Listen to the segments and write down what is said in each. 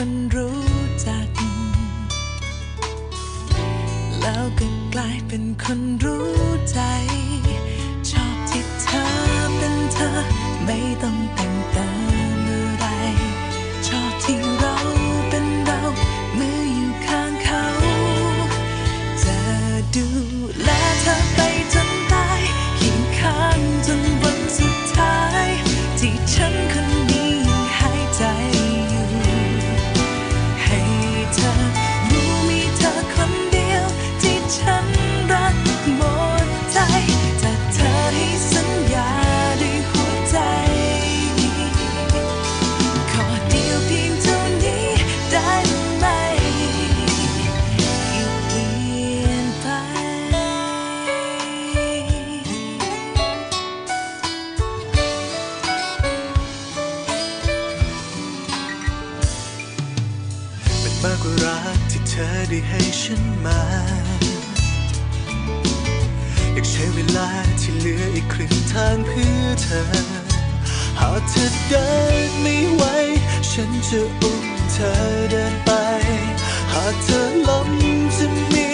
คนรู้จัก แล้วก็กลายเป็นคนรู้ใจ ชอบที่เธอเป็นเธอ ไม่ต้องแต่ เธอได้ให้ฉันมา อยากใช้เวลาที่เหลืออีกครึ่งทางเพื่อเธอ หากเธอเดินไม่ไหว ฉันจะอุ้มเธอเดินไป หากเธอล้มจะมี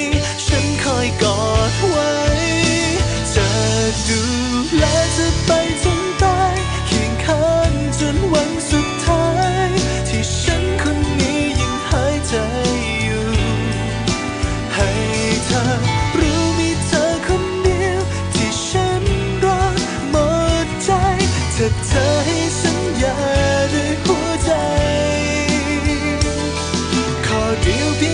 ฉันคอยกอดไว้ กับเธอให้สัญญาด้วยหัวใจ ขอเดียวเพียง